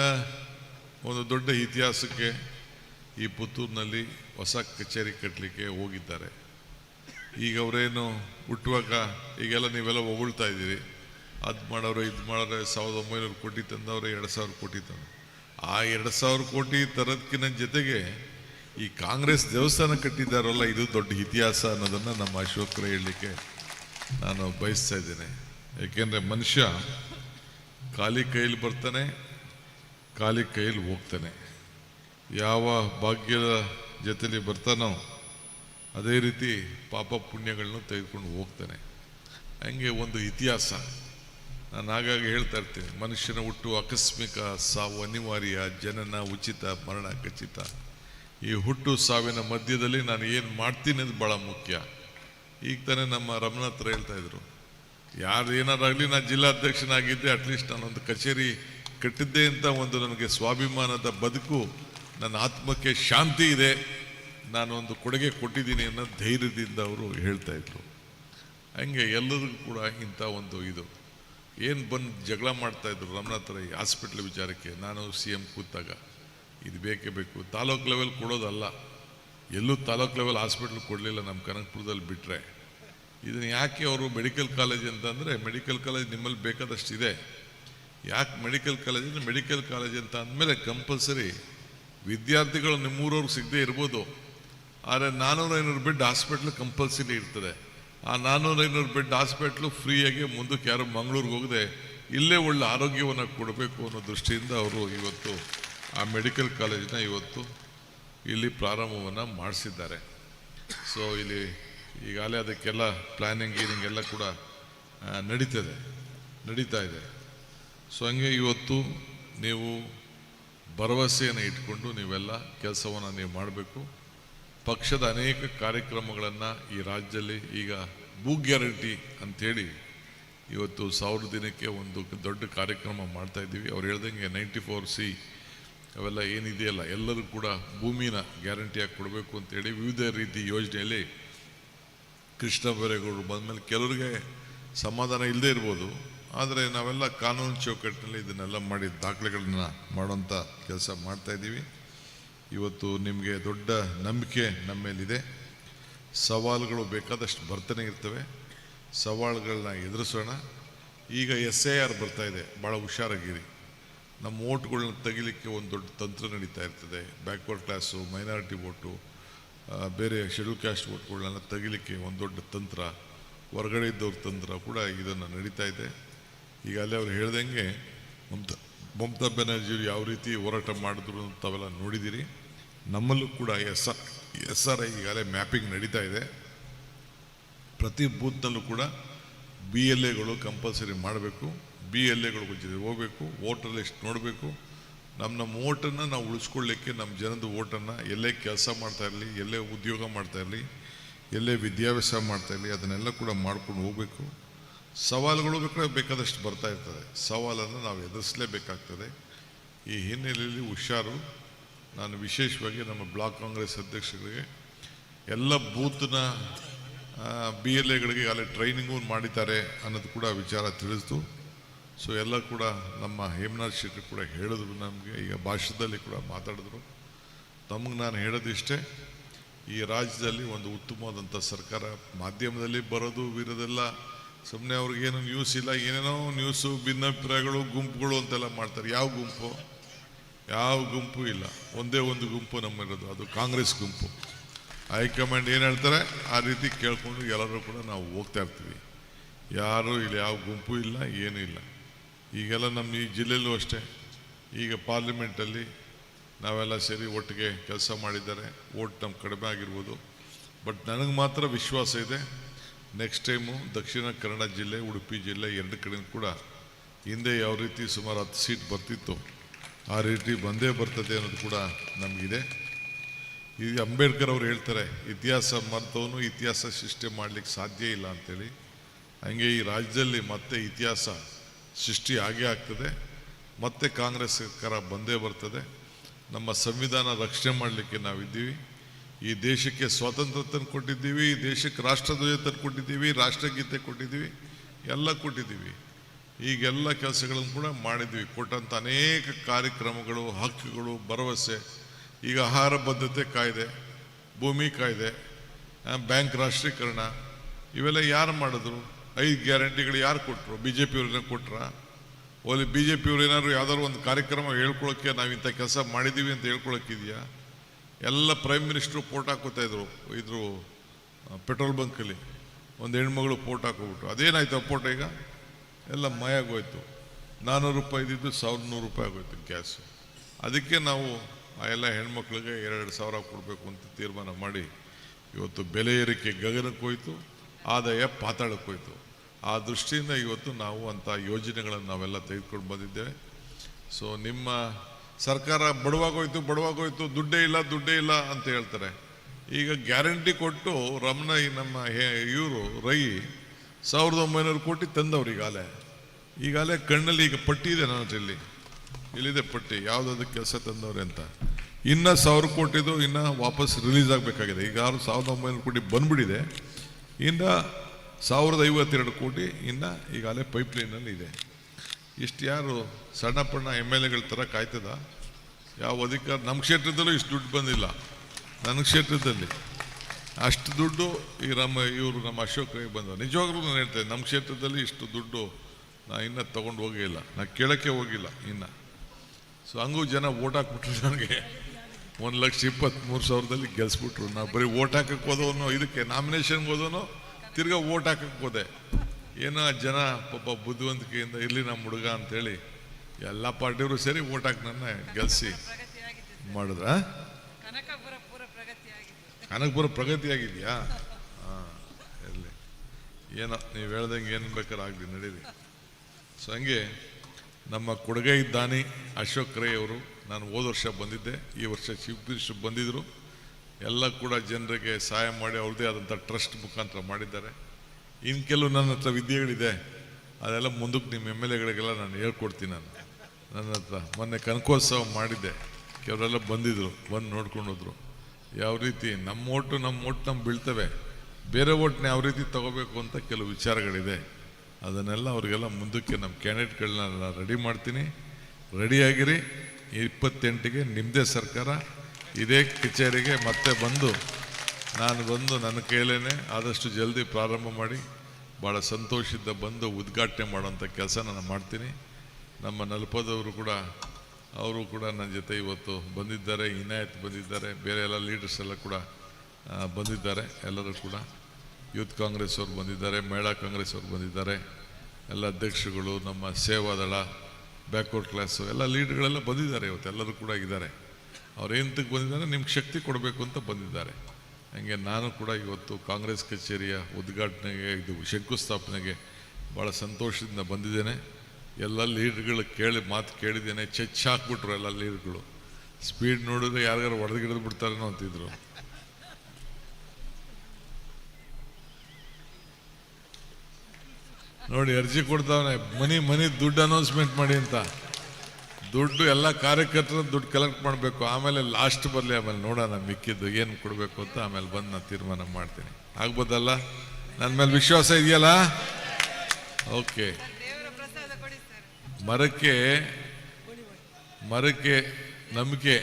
[SPEAKER 1] ಒಂದು ದೊಡ್ಡ ಇತಿಹಾಸಕ್ಕೆ ಈ ಪುತ್ತೂರಿನಲ್ಲಿ ಹೊಸ ಕಚೇರಿ ಕಟ್ಟಲಿಕ್ಕೆ ಹೋಗಿದ್ದಾರೆ. ಈಗ ಅವರೇನು ಹುಟ್ಟುವಾಗ ಈಗೆಲ್ಲ ನೀವೆಲ್ಲ ಹೊಗಳ್ತಾ ಇದ್ದೀರಿ. ಅದು ಮಾಡೋರು, ಇದು ಮಾಡೋರೆ ಸಾವಿರದ ಒಂಬೈನೂರು ಕೋಟಿ ತಂದವ್ರೆ, ಎರಡು ಸಾವಿರ ಕೋಟಿ ತಂದು. ಆ ಎರಡು ಸಾವಿರ ಕೋಟಿ ತರೋದಕ್ಕಿಂತ ಜೊತೆಗೆ ಈ ಕಾಂಗ್ರೆಸ್ ದೇವಸ್ಥಾನ ಕಟ್ಟಿದ್ದಾರಲ್ಲ, ಇದು ದೊಡ್ಡ ಇತಿಹಾಸ ಅನ್ನೋದನ್ನು ನಮ್ಮ ಅಶೋಕರ ಹೇಳಲಿಕ್ಕೆ ನಾನು ಬಯಸ್ತಾ ಇದ್ದೇನೆ. ಏಕೆಂದರೆ ಮನುಷ್ಯ ಖಾಲಿ ಕೈಯಲ್ಲಿ ಬರ್ತಾನೆ, ಖಾಲಿ ಕೈಯಲ್ಲಿ ಹೋಗ್ತಾನೆ. ಯಾವ ಭಾಗ್ಯದ ಜೊತೆಲಿ ಬರ್ತಾನೋ ಅದೇ ರೀತಿ ಪಾಪ ಪುಣ್ಯಗಳನ್ನು ತೆಗೆದುಕೊಂಡು ಹೋಗ್ತಾನೆ. ಹಂಗೆ ಒಂದು ಇತಿಹಾಸ. ನಾನು ಆಗಾಗ ಹೇಳ್ತಾ ಇರ್ತೀನಿ, ಮನುಷ್ಯನ ಹುಟ್ಟು ಆಕಸ್ಮಿಕ ಸಾವು ಅನಿವಾರ್ಯ, ಜನನ ಉಚಿತ, ಮರಣ ಖಚಿತ. ಈ ಹುಟ್ಟು ಸಾವಿನ ಮಧ್ಯದಲ್ಲಿ ನಾನು ಏನು ಮಾಡ್ತೀನಿ ಅದು ಭಾಳ ಮುಖ್ಯ. ಈಗ ತಾನೇ ನಮ್ಮ ರಮಣ ಹತ್ರ ಹೇಳ್ತಾ ಇದ್ರು, ಯಾರು ಏನಾರಾಗಲಿ ನಾನು ಜಿಲ್ಲಾಧ್ಯಕ್ಷನಾಗಿದ್ದೆ ಅಟ್ಲೀಸ್ಟ್ ನಾನೊಂದು ಕಚೇರಿ ಕಟ್ಟಿದ್ದೆ ಅಂತ ಒಂದು ನನಗೆ ಸ್ವಾಭಿಮಾನದ ಬದುಕು, ನನ್ನ ಆತ್ಮಕ್ಕೆ ಶಾಂತಿ ಇದೆ, ನಾನೊಂದು ಕೊಡುಗೆ ಕೊಟ್ಟಿದ್ದೀನಿ ಅನ್ನೋ ಧೈರ್ಯದಿಂದ ಅವರು ಹೇಳ್ತಾ ಇದ್ರು. ಹಂಗೆ ಎಲ್ಲರಿಗೂ ಕೂಡ ಇಂಥ ಒಂದು ಇದು. ಏನು ಬಂದು ಜಗಳ ಮಾಡ್ತಾ ಇದ್ರು ರಮಣ ಹತ್ರ ಈ ಹಾಸ್ಪಿಟ್ಲ್ ವಿಚಾರಕ್ಕೆ, ನಾನು ಸಿ ಎಂ ಕೂತಾಗ, ಇದು ಬೇಕೇ ಬೇಕು. ತಾಲೂಕ್ ಲೆವೆಲ್ ಕೊಡೋದಲ್ಲ. ಎಲ್ಲೂ ತಾಲೂಕ್ ಲೆವೆಲ್ ಹಾಸ್ಪಿಟ್ಲ್ ಕೊಡಲಿಲ್ಲ ನಮ್ಮ ಕನಕಪುರದಲ್ಲಿ ಬಿಟ್ಟರೆ ಇದನ್ನು ಯಾಕೆ ಅವರು ಮೆಡಿಕಲ್ ಕಾಲೇಜ್ ಅಂತಂದರೆ ಮೆಡಿಕಲ್ ಕಾಲೇಜ್ ನಿಮ್ಮಲ್ಲಿ ಬೇಕಾದಷ್ಟು ಇದೆ ಯಾಕೆ ಮೆಡಿಕಲ್ ಕಾಲೇಜ್ ಅಂದರೆ ಮೆಡಿಕಲ್ ಕಾಲೇಜ್ ಅಂತ ಅಂದಮೇಲೆ ಕಂಪಲ್ಸರಿ ವಿದ್ಯಾರ್ಥಿಗಳು ನಿಮ್ಮೂರವ್ರಿಗೆ ಸಿಗದೆ ಇರ್ಬೋದು. ಆದರೆ ನಾನ್ನೂರು ಐನೂರು ಬೆಡ್ ಹಾಸ್ಪಿಟ್ಲ್ ಕಂಪಲ್ಸರಿ ಇರ್ತದೆ. ಆ ನಾನ್ನೂರು ಐನೂರು ಬೆಡ್ ಹಾಸ್ಪಿಟ್ಲು ಫ್ರೀಯಾಗಿ ಮುಂದಕ್ಕೆ ಯಾರು ಮಂಗಳೂರಿಗೆ ಹೋಗದೆ ಇಲ್ಲೇ ಒಳ್ಳೆ ಆರೋಗ್ಯವನ್ನು ಕೊಡಬೇಕು ಅನ್ನೋ ದೃಷ್ಟಿಯಿಂದ ಅವರು ಇವತ್ತು ಆ ಮೆಡಿಕಲ್ ಕಾಲೇಜನ್ನ ಇವತ್ತು ಇಲ್ಲಿ ಪ್ರಾರಂಭವನ್ನು ಮಾಡಿಸಿದ್ದಾರೆ. ಸೊ ಇಲ್ಲಿ ಈಗಾಗಲೇ ಅದಕ್ಕೆಲ್ಲ ಪ್ಲ್ಯಾನಿಂಗ್ ಗೀನಿಂಗ್ ಎಲ್ಲ ಕೂಡ ನಡೀತದೆ, ನಡೀತಾ ಇದೆ. ಸೊ ಹಂಗೆ ಇವತ್ತು ನೀವು ಭರವಸೆಯನ್ನು ಇಟ್ಕೊಂಡು ನೀವೆಲ್ಲ ಕೆಲಸವನ್ನು ನೀವು ಮಾಡಬೇಕು. ಪಕ್ಷದ ಅನೇಕ ಕಾರ್ಯಕ್ರಮಗಳನ್ನು ಈ ರಾಜ್ಯದಲ್ಲಿ ಈಗ ಭೂ ಗ್ಯಾರಂಟಿ ಅಂಥೇಳಿ ಇವತ್ತು ಸಾವಿರ ದಿನಕ್ಕೆ ಒಂದು ದೊಡ್ಡ ಕಾರ್ಯಕ್ರಮ ಮಾಡ್ತಾ ಇದ್ದೀವಿ. ಅವ್ರು ಹೇಳ್ದಂಗೆ ನೈಂಟಿ ಫೋರ್ ಸಿ ಅವೆಲ್ಲ ಏನಿದೆಯಲ್ಲ, ಎಲ್ಲರೂ ಕೂಡ ಭೂಮಿನ ಗ್ಯಾರಂಟಿಯಾಗಿ ಕೊಡಬೇಕು ಅಂತೇಳಿ ವಿವಿಧ ರೀತಿ ಯೋಜನೆಯಲ್ಲಿ ಕೃಷ್ಣ ಬೈರೇಗೌಡರು ಬಂದಮೇಲೆ ಕೆಲವರಿಗೆ ಸಮಾಧಾನ ಇಲ್ಲದೇ ಇರ್ಬೋದು. ಆದರೆ ನಾವೆಲ್ಲ ಕಾನೂನು ಚೌಕಟ್ಟಿನಲ್ಲಿ ಇದನ್ನೆಲ್ಲ ಮಾಡಿ ದಾಖಲೆಗಳನ್ನ ಮಾಡೋಂಥ ಕೆಲಸ ಮಾಡ್ತಾ ಇದ್ದೀವಿ. ಇವತ್ತು ನಿಮಗೆ ದೊಡ್ಡ ನಂಬಿಕೆ ನಮ್ಮ ಮೇಲಿದೆ. ಸವಾಲುಗಳು ಬೇಕಾದಷ್ಟು ಬರ್ತಾನೆ ಇರ್ತವೆ. ಸವಾಲುಗಳನ್ನ ಎದುರಿಸೋಣ. ಈಗ ಎಸ್ ಎ ಆರ್ ಬರ್ತಾ ಇದೆ. ಭಾಳ ಹುಷಾರಾಗಿರಿ. ನಮ್ಮ ಓಟ್ಗಳನ್ನ ತೆಗಿಲಿಕ್ಕೆ ಒಂದು ದೊಡ್ಡ ತಂತ್ರ ನಡೀತಾ ಇರ್ತದೆ. ಬ್ಯಾಕ್ವರ್ಡ್ ಕ್ಲಾಸು, ಮೈನಾರಿಟಿ ಓಟು ಬೇರೆ ಶೆಡ್ಯೂಲ್ ಕ್ಯಾಸ್ಟ್ ಓಟ್ಗಳನ್ನೆಲ್ಲ ತೆಗಿಲಿಕ್ಕೆ ಒಂದು ದೊಡ್ಡ ತಂತ್ರ, ಹೊರಗಡೆ ಇದ್ದವ್ರ ತಂತ್ರ ಕೂಡ ಇದನ್ನು ನಡೀತಾ ಇದೆ. ಈಗ ಅಲ್ಲೇ ಅವ್ರು ಹೇಳ್ದಂಗೆ ಮಮತಾ ಮಮತಾ ಬ್ಯಾನರ್ಜಿಯವರು ಯಾವ ರೀತಿ ಹೋರಾಟ ಮಾಡಿದ್ರು ಅಂತವೆಲ್ಲ ನೋಡಿದ್ದೀರಿ. ನಮ್ಮಲ್ಲೂ ಕೂಡ S R S R I ಈಗಾಗಲೇ ಮ್ಯಾಪಿಂಗ್ ನಡೀತಾ ಇದೆ. ಪ್ರತಿ ಬೂತ್ನಲ್ಲೂ ಕೂಡ ಬಿ ಎಲ್ ಎಗಳು ಕಂಪಲ್ಸರಿ ಮಾಡಬೇಕು. ಬಿ ಎಲ್ ಎಗಳು ಜೊತೆ ಹೋಗಬೇಕು. ವೋಟರ್ ಲಿಸ್ಟ್ ನೋಡಬೇಕು. ನಮ್ಮ ನಮ್ಮ ಓಟನ್ನು ನಾವು ಉಳಿಸ್ಕೊಳ್ಳಿಕ್ಕೆ ನಮ್ಮ ಜನದ ಓಟನ್ನು ಎಲ್ಲೇ ಕೆಲಸ ಮಾಡ್ತಾ ಇರಲಿ, ಎಲ್ಲೇ ಉದ್ಯೋಗ ಮಾಡ್ತಾ ಇರಲಿ, ಎಲ್ಲೇ ವಿದ್ಯಾಭ್ಯಾಸ ಮಾಡ್ತಾ ಇರಲಿ, ಅದನ್ನೆಲ್ಲ ಕೂಡ ಮಾಡ್ಕೊಂಡು ಹೋಗಬೇಕು. ಸವಾಲುಗಳು ಬೇಕಾದ್ರೆ ಬೇಕಾದಷ್ಟು ಬರ್ತಾ ಇರ್ತದೆ. ಸವಾಲನ್ನು ನಾವು ಎದುರಿಸಲೇಬೇಕಾಗ್ತದೆ ಈ ಹಿನ್ನೆಲೆಯಲ್ಲಿ ಹುಷಾರು. ನಾನು ವಿಶೇಷವಾಗಿ ನಮ್ಮ ಬ್ಲಾಕ್ ಕಾಂಗ್ರೆಸ್ ಅಧ್ಯಕ್ಷರಿಗೆ ಎಲ್ಲ ಬೂತ್ನ ಬಿ ಎಲ್ ಎಗಳಿಗೆ ಅಲ್ಲಿ ಟ್ರೈನಿಂಗು ಮಾಡಿದ್ದಾರೆ ಅನ್ನೋದು ಕೂಡ ವಿಚಾರ ತಿಳಿಸ್ತು. ಸೊ, ಎಲ್ಲ ಕೂಡ ನಮ್ಮ ಹೇಮನಾಥ್ ಶೆಟ್ಟಿ ಕೂಡ ಹೇಳಿದ್ರು ನಮಗೆ. ಈಗ ಭಾಷೆದಲ್ಲಿ ಕೂಡ ಮಾತಾಡಿದ್ರು. ತಮಗೆ ನಾನು ಹೇಳೋದಿಷ್ಟೇ, ಈ ರಾಜ್ಯದಲ್ಲಿ ಒಂದು ಉತ್ತಮವಾದಂಥ ಸರ್ಕಾರ, ಮಾಧ್ಯಮದಲ್ಲಿ ಬರೋದು ವಿರೋದೆಲ್ಲ ಸುಮ್ಮನೆ ಅವ್ರಿಗೇನು ನ್ಯೂಸ್ ಇಲ್ಲ, ಏನೇನೋ ನ್ಯೂಸು ಭಿನ್ನಾಭಿಪ್ರಾಯಗಳು, ಗುಂಪುಗಳು ಅಂತೆಲ್ಲ ಮಾಡ್ತಾರೆ. ಯಾವ ಗುಂಪು? ಯಾವ ಗುಂಪು ಇಲ್ಲ. ಒಂದೇ ಒಂದು ಗುಂಪು ನಮ್ಮಿರೋದು. ಅದು ಕಾಂಗ್ರೆಸ್ ಗುಂಪು. ಹೈಕಮಾಂಡ್ ಏನು ಹೇಳ್ತಾರೆ? ಆ ರೀತಿ ಕೇಳಿಕೊಂಡು ಎಲ್ಲರೂ ಕೂಡ ನಾವು ಹೋಗ್ತಾ ಇರ್ತೀವಿ. ಯಾರು ಇಲ್ಲಿ ಯಾವ ಗುಂಪು ಇಲ್ಲ, ಏನೂ ಇಲ್ಲ. ಈಗೆಲ್ಲ ನಮ್ಮ ಈ ಜಿಲ್ಲೆಯಲ್ಲೂ ಅಷ್ಟೇ. ಈಗ ಪಾರ್ಲಿಮೆಂಟಲ್ಲಿ ನಾವೆಲ್ಲ ಸೇರಿ ಒಟ್ಟಿಗೆ ಕೆಲಸ ಮಾಡಿದ್ದಾರೆ. ಓಟ್ ನಮ್ಮ ಕಡಿಮೆ ಆಗಿರ್ಬೋದು. ಬಟ್ ನನಗೆ ಮಾತ್ರ ವಿಶ್ವಾಸ ಇದೆ ನೆಕ್ಸ್ಟ್ ಟೈಮು ದಕ್ಷಿಣ ಕನ್ನಡ ಜಿಲ್ಲೆ ಉಡುಪಿ ಜಿಲ್ಲೆ ಎರಡು ಕಡೆ ಕೂಡ ಹಿಂದೆ ಯಾವ ರೀತಿ ಸುಮಾರು ಹತ್ತು ಸೀಟ್ ಬರ್ತಿತ್ತು ಆ ರೀತಿ ಬಂದೇ ಬರ್ತದೆ ಅನ್ನೋದು ಕೂಡ ನಮಗಿದೆ ಈ ಅಂಬೇಡ್ಕರ್ ಅವರು ಹೇಳ್ತಾರೆ ಇತಿಹಾಸ ಮರೆತವನು ಇತಿಹಾಸ ಸೃಷ್ಟಿ ಮಾಡಲಿಕ್ಕೆ ಸಾಧ್ಯ ಇಲ್ಲ ಅಂತೇಳಿ ಹಂಗೆ ಈ ರಾಜ್ಯದಲ್ಲಿ ಮತ್ತೆ ಇತಿಹಾಸ ಸೃಷ್ಟಿ ಆಗೇ ಆಗ್ತದೆ ಮತ್ತೆ ಕಾಂಗ್ರೆಸ್ ಸರ್ಕಾರ ಬಂದೇ ಬರ್ತದೆ ನಮ್ಮ ಸಂವಿಧಾನ ರಕ್ಷಣೆ ಮಾಡಲಿಕ್ಕೆ ನಾವಿದ್ದೀವಿ ಈ ದೇಶಕ್ಕೆ ಸ್ವಾತಂತ್ರ್ಯ ತಂದು ಕೊಟ್ಟಿದ್ದೀವಿ ಈ ದೇಶಕ್ಕೆ ರಾಷ್ಟ್ರಧ್ವಜ ತಂದು ಕೊಟ್ಟಿದ್ದೀವಿ ರಾಷ್ಟ್ರಗೀತೆ ಕೊಟ್ಟಿದ್ದೀವಿ, ಎಲ್ಲ ಕೊಟ್ಟಿದ್ದೀವಿ. ಈಗೆಲ್ಲ ಕೆಲಸಗಳನ್ನು ಕೂಡ ಮಾಡಿದ್ವಿ ಕೊಟ್ಟಂಥ ಅನೇಕ ಕಾರ್ಯಕ್ರಮಗಳು, ಹಕ್ಕುಗಳು, ಭರವಸೆ, ಈಗ ಆಹಾರ ಬದ್ಧತೆ ಕಾಯ್ದೆ, ಭೂಮಿ ಕಾಯ್ದೆ ಬ್ಯಾಂಕ್ ರಾಷ್ಟ್ರೀಕರಣ, ಇವೆಲ್ಲ ಯಾರು ಮಾಡಿದ್ರು? ಐದು ಗ್ಯಾರಂಟಿಗಳು ಯಾರು ಕೊಟ್ಟರು ಬಿ ಜೆ ಪಿಯವ್ರನ್ನ ಕೊಟ್ರ? ಓಲಿ ಬಿ ಜೆ ಪಿಯವ್ರು ಏನಾದ್ರು ಯಾವ್ದಾದ್ರು ಒಂದು ಕಾರ್ಯಕ್ರಮ ಹೇಳ್ಕೊಳೋಕ್ಕೆ ನಾವು ಇಂಥ ಕೆಲಸ ಮಾಡಿದ್ದೀವಿ ಅಂತ ಹೇಳ್ಕೊಳಕ್ಕಿದೆಯಾ ಎಲ್ಲ ಪ್ರೈಮ್ ಮಿನಿಸ್ಟ್ರು ಫೋಟೋ ಹಾಕೋತಾ ಇದ್ರು ಇದ್ರು ಪೆಟ್ರೋಲ್ ಬಂಕಲ್ಲಿ ಒಂದು ಹೆಣ್ಮಗಳು ಫೋಟೋ ಹಾಕೋಬಿಟ್ರು. ಅದೇನಾಯ್ತು ಆ ಈಗ? ಎಲ್ಲ ಮಾಯಾಗೋಯ್ತು ನಾನ್ನೂರು ರೂಪಾಯಿ ಇದ್ದಿದ್ದು ಸಾವಿರದ ನೂರು ರೂಪಾಯಿ ಆಗೋಯ್ತು ಗ್ಯಾಸು ಅದಕ್ಕೆ ನಾವು ಆ ಎಲ್ಲ ಹೆಣ್ಮಕ್ಳಿಗೆ ಎರಡೆರಡು ಸಾವಿರ ಕೊಡಬೇಕು ಅಂತ ತೀರ್ಮಾನ ಮಾಡಿ ಇವತ್ತು ಬೆಲೆ ಏರಿಕೆ ಗಗನಕ್ಕೆ ಹೋಯ್ತು, ಆದಾಯ ಪಾತಾಳಕ್ಕೆ ಹೋಯ್ತು. ಆ ದೃಷ್ಟಿಯಿಂದ ಇವತ್ತು ನಾವು ಅಂಥ ಯೋಜನೆಗಳನ್ನು ನಾವೆಲ್ಲ ತೆಗೆದುಕೊಂಡು ಬಂದಿದ್ದೇವೆ. ಸೊ ನಿಮ್ಮ ಸರ್ಕಾರ ಬಡವಾಗೋಯ್ತು ಬಡವಾಗೋಯ್ತು, ದುಡ್ಡೇ ಇಲ್ಲ ದುಡ್ಡೇ ಇಲ್ಲ ಅಂತ ಹೇಳ್ತಾರೆ. ಈಗ ಗ್ಯಾರಂಟಿ ಕೊಟ್ಟು ರಮಣ ನಮ್ಮ ಇವರು, ರೈ, ಸಾವಿರದ ಒಂಬೈನೂರು ಕೋಟಿ ತಂದವ್ರು ಈಗಾಲೇ ಈಗಾಲೇ ಕಣ್ಣಲ್ಲಿ ಈಗ ಪಟ್ಟಿ ಇದೆ ನನ್ನ ಹತ್ರ ಇಲ್ಲಿ. ಇಲ್ಲಿದೆ ಪಟ್ಟಿ, ಯಾವುದಾದ್ರು ಕೆಲಸ ತಂದವ್ರೆ ಅಂತ. ಇನ್ನ ಸಾವಿರ ಕೋಟಿದು ಇನ್ನ ವಾಪಸ್ ರಿಲೀಸ್ ಆಗಬೇಕಾಗಿದೆ. ಈಗ ಆರು ಸಾವಿರದ ಒಂಬೈನೂರು ಕೋಟಿ ಬಂದ್ಬಿಟ್ಟಿದೆ. ಇನ್ನು ಸಾವಿರದ ಐವತ್ತೆರಡು ಕೋಟಿ ಇನ್ನ ಈಗಾಗಲೇ ಪೈಪ್ಲೈನಲ್ಲಿ ಇದೆ. ಇಷ್ಟು ಯಾರು ಸಣ್ಣ ಪಣ್ಣ ಎಂ ಎಲ್ ಎಗಳ ಥರ ಕಾಯ್ತದ? ಯಾವ ಅಧಿಕಾರ ನಮ್ಮ ಕ್ಷೇತ್ರದಲ್ಲೂ ಇಷ್ಟು ದುಡ್ಡು ಬಂದಿಲ್ಲ. ನನ್ನ ಕ್ಷೇತ್ರದಲ್ಲಿ. ಅಷ್ಟು ದುಡ್ಡು ಈ ನಮ್ಮ, ಇವರು ನಮ್ಮ ಅಶೋಕ್ ರೈ ಬಂದ ನಿಜವಾಗ್ಲೂ ನಾನು ಹೇಳ್ತೇನೆ ನಮ್ಮ ಕ್ಷೇತ್ರದಲ್ಲಿ ಇಷ್ಟು ದುಡ್ಡು ನಾ ಇನ್ನೂ ತೊಗೊಂಡು ಹೋಗಿಲ್ಲ ನಾನು ಕೇಳೋಕ್ಕೆ ಹೋಗಿಲ್ಲ ಇನ್ನು. ಸೊ ಹಂಗೂ ಜನ ಓಟ್ ಹಾಕ್ಬಿಟ್ರು ನನಗೆ. ಒಂದು ಲಕ್ಷ ಇಪ್ಪತ್ತ್ಮೂರು ಸಾವಿರದಲ್ಲಿ ಗೆಲ್ಸ್ಬಿಟ್ರು. ನಾ ಬರೀ ಓಟ್ ಹಾಕಕ್ಕೆ ಹೋದವನು, ಇದಕ್ಕೆ ನಾಮಿನೇಷನ್ಗೆ ಹೋದವನು, ತಿರ್ಗಾ ಓಟ್ ಹಾಕಕ್ಕೆ ಹೋದೆ. ಏನೋ ಜನ ಪಾಪ ಬುದ್ಧಿವಂತಿಕೆಯಿಂದ ಇರಲಿ ನಮ್ಮ ಹುಡುಗ ಅಂತೇಳಿ ಎಲ್ಲ ಪಾರ್ಟಿಯವರು ಸೇರಿ ಓಟ್ ಹಾಕಿ ನನ್ನ ಗೆಲ್ಸಿ ಮಾಡಿದ್ರ?
[SPEAKER 2] ಕನಕಪುರ
[SPEAKER 1] ಪ್ರಗತಿ ಆಗಿದೆಯಾ? ಹಾಂ, ಇರಲಿ. ಏನೋ, ನೀವು ಹೇಳ್ದಂಗೆ ಏನು ಬೇಕಾದ್ರೆ ಆಗಲಿ, ನಡೀರಿ. ಸೊ ಹಂಗೆ ನಮ್ಮ ಕೊಡುಗೆ ದಾನಿ ಅಶೋಕ್ ರೈ ಅವರು. ನಾನು ಹೋದ ವರ್ಷ ಬಂದಿದ್ದೆ. ಈ ವರ್ಷ ಚೀಫ್ ಮಿನಿಸ್ಟರ್ ಬಂದಿದ್ದರು ಎಲ್ಲ ಕೂಡ ಜನರಿಗೆ ಸಹಾಯ ಮಾಡಿ, ಅವ್ರದ್ದೇ ಆದಂಥ ಟ್ರಸ್ಟ್ ಮುಖಾಂತರ ಮಾಡಿದ್ದಾರೆ. ಇನ್ನು ಕೆಲವು ನನ್ನ ಹತ್ರ ವಿದ್ಯೆಗಳಿದೆ, ಅದೆಲ್ಲ ಮುಂದಕ್ಕೆ ನಿಮ್ಮ ಎಂ ಎಲ್ ಎಗಳಿಗೆಲ್ಲ ನಾನು ಹೇಳ್ಕೊಡ್ತೀನಿ ನಾನು. ನನ್ನ ಹತ್ರ ಮೊನ್ನೆ ಕನಕೋತ್ಸವ ಮಾಡಿದ್ದೆ, ಕೆಲವರೆಲ್ಲ ಬಂದಿದ್ರು, ಬಂದು ನೋಡ್ಕೊಂಡು ಹೋದ್ರು. ಯಾವ ರೀತಿ ನಮ್ಮ ಓಟು ನಮ್ಮ ಓಟ್ ನಮ್ಮ ಬೀಳ್ತವೆ, ಬೇರೆ ಓಟ್ನ ಯಾವ ರೀತಿ ತಗೋಬೇಕು ಅಂತ ಕೆಲವು ವಿಚಾರಗಳಿದೆ. ಅದನ್ನೆಲ್ಲ ಅವರಿಗೆಲ್ಲ ಮುಂದಕ್ಕೆ ನಮ್ಮ ಕ್ಯಾಂಡಿಡೇಟ್ಗಳನ್ನ ರೆಡಿ ಮಾಡ್ತೀನಿ. ರೆಡಿಯಾಗಿರಿ, ಇಪ್ಪತ್ತೆಂಟಿಗೆ ನಿಮ್ಮದೇ ಸರ್ಕಾರ, ಇದೇ ಕಚೇರಿಗೆ ಮತ್ತೆ ಬಂದು ನಾನು ಬಂದು ನನ್ನ ಕೇಳೇನೆ ಆದಷ್ಟು ಜಲ್ದಿ ಪ್ರಾರಂಭ ಮಾಡಿ ಭಾಳ ಸಂತೋಷದಿಂದ ಬಂದು ಉದ್ಘಾಟನೆ ಮಾಡೋಂಥ ಕೆಲಸ ನಾನು ಮಾಡ್ತೀನಿ. ನಮ್ಮ ನಲ್ಪದವರು ಕೂಡ, ಅವರು ಕೂಡ ನನ್ನ ಜೊತೆ ಇವತ್ತು ಬಂದಿದ್ದಾರೆ ಇನಾಯತ್ ಬಂದಿದ್ದಾರೆ, ಬೇರೆ ಎಲ್ಲ ಲೀಡರ್ಸ್ ಎಲ್ಲ ಕೂಡ ಬಂದಿದ್ದಾರೆ, ಎಲ್ಲರೂ ಕೂಡ. ಯೂತ್ ಕಾಂಗ್ರೆಸ್ ಅವರು ಬಂದಿದ್ದಾರೆ, ಮಹಿಳಾ ಕಾಂಗ್ರೆಸ್ ಅವರು ಬಂದಿದ್ದಾರೆ. ಎಲ್ಲ ಅಧ್ಯಕ್ಷಗಳು ನಮ್ಮ ಸೇವಾದಳ ಬ್ಯಾಕ್ವರ್ಡ್ ಕ್ಲಾಸು ಎಲ್ಲ ಲೀಡ್ಗಳೆಲ್ಲ ಬಂದಿದ್ದಾರೆ ಇವತ್ತು, ಎಲ್ಲರೂ ಕೂಡ ಇದ್ದಾರೆ. ಅವ್ರು ಎಂತಕ್ಕೆ ಬಂದಿದ್ದಾರೆ, ನಿಮ್ಗೆ ಶಕ್ತಿ ಕೊಡಬೇಕು ಅಂತ ಬಂದಿದ್ದಾರೆ. ಹಂಗೆ ನಾನು ಕೂಡ ಇವತ್ತು ಕಾಂಗ್ರೆಸ್ ಕಚೇರಿಯ ಉದ್ಘಾಟನೆಗೆ, ಇದು ಶಂಕುಸ್ಥಾಪನೆಗೆ ಭಾಳ ಸಂತೋಷದಿಂದ ಬಂದಿದ್ದೇನೆ. ಎಲ್ಲ ಲೀಡ್ರ್ಗಳು ಕೇಳಿ ಮಾತು ಕೇಳಿದ್ದೇನೆ. ಚಚ್ ಹಾಕ್ಬಿಟ್ರು ಎಲ್ಲ ಲೀಡ್ರ್ಗಳು. ಸ್ಪೀಡ್ ನೋಡಿದ್ರೆ ಯಾರಿಗಾರು ಹೊಡೆದು ಬಿಡ್ತಾರೇನೋ ಅಂತಿದ್ರು. ನೋಡಿ, ಅರ್ಜಿ ಕೊಡ್ತಾವನೆ. ಮನಿ ಮನಿ ದುಡ್ಡು ಅನೌನ್ಸ್ಮೆಂಟ್ ಮಾಡಿ ಅಂತ. ದುಡ್ಡು ಎಲ್ಲ ಕಾರ್ಯಕರ್ತರ ದುಡ್ಡು ಕಲೆಕ್ಟ್ ಮಾಡಬೇಕು. ಆಮೇಲೆ ಲಾಸ್ಟ್ ಬರಲಿ ಆಮೇಲೆ ನೋಡೋಣ ಮಿಕ್ಕಿದ್ದು ಏನು ಕೊಡಬೇಕು ಅಂತ ಆಮೇಲೆ ಬಂದು ನಾನು ತೀರ್ಮಾನ ಮಾಡ್ತೀನಿ. ಆಗ್ಬೋದಲ್ಲ? ನನ್ನ ಮೇಲೆ ವಿಶ್ವಾಸ ಇದೆಯಲ್ಲ? ಓಕೆ ಮರಕ್ಕೆ ಮರಕ್ಕೆ ನಂಬಿಕೆ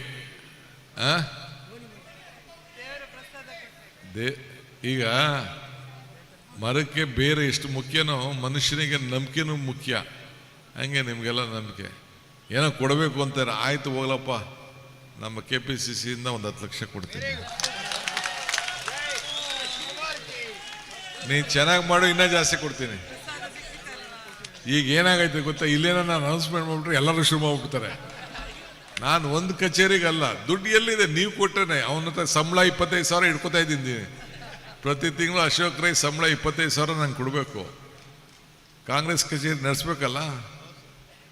[SPEAKER 1] ದೇ, ಈಗ ಮರಕ್ಕೆ ಬೇರೆ ಎಷ್ಟು ಮುಖ್ಯನೋ ಮನುಷ್ಯನಿಗೆ ನಂಬಿಕೆನೂ ಮುಖ್ಯ. ಹಂಗೆ ನಿಮಗೆಲ್ಲ ನಂಬಿಕೆ. ಏನೋ ಕೊಡಬೇಕು ಅಂತಾರೆ ಆಯ್ತು ಹೋಗ್ಲಪ್ಪ. ನಮ್ಮ ಕೆ ಪಿ ಸಿ ಸಿಯಿಂದ ಒಂದು ಹತ್ತು ಲಕ್ಷ ಕೊಡ್ತೀನಿ. ನೀನು ಚೆನ್ನಾಗಿ ಮಾಡು, ಇನ್ನೂ ಜಾಸ್ತಿ ಕೊಡ್ತೀನಿ. ಈಗ ಏನಾಗೈತೆ ಗೊತ್ತಾ? ಇಲ್ಲೇನೋ ನಾನು ಅನೌನ್ಸ್ಮೆಂಟ್ ಮಾಡ್ಬಿಟ್ರೆ ಎಲ್ಲರೂ ಶುರು ಮಾಡ್ಬಿಡ್ತಾರೆ. ನಾನು ಒಂದು ಕಚೇರಿಗಲ್ಲ, ದುಡ್ಡು ಎಲ್ಲಿದೆ? ನೀವು ಕೊಟ್ಟರೆ ಅವನ ಹತ್ರ ಸಂಬಳ ಇಪ್ಪತ್ತೈದು ಸಾವಿರ ಇಟ್ಕೋತಾ ಇದ್ದೀನಿ ಪ್ರತಿ ತಿಂಗಳು ಅಶೋಕ್ ರೈ ಸಂಬಳ ಇಪ್ಪತ್ತೈದು ಸಾವಿರ ನಂಗೆ ಕೊಡಬೇಕು. ಕಾಂಗ್ರೆಸ್ ಕಚೇರಿ ನಡೆಸ್ಬೇಕಲ್ಲ?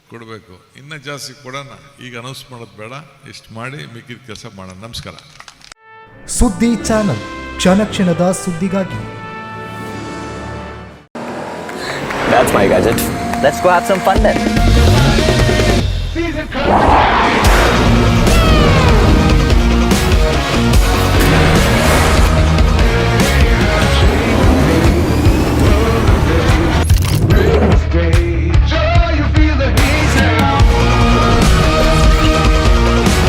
[SPEAKER 1] ಕೊಡಬೇಕು. ಇನ್ನೂ ಜಾಸ್ತಿ ಕೊಡೋಣ. ಈಗ ಅನೌನ್ಸ್ ಮಾಡೋದು ಬೇಡ. ಇಷ್ಟು ಮಾಡಿ ಮಿಕ್ಕಿದ ಕೆಲಸ ಮಾಡೋಣ. ನಮಸ್ಕಾರ.
[SPEAKER 3] ಸುದ್ದಿ ಚಾನಲ್. ಕ್ಷಣ ಕ್ಷಣದ ಸುದ್ದಿಗಾಗಿ.
[SPEAKER 4] That's my gadget. Let's go have some fun then.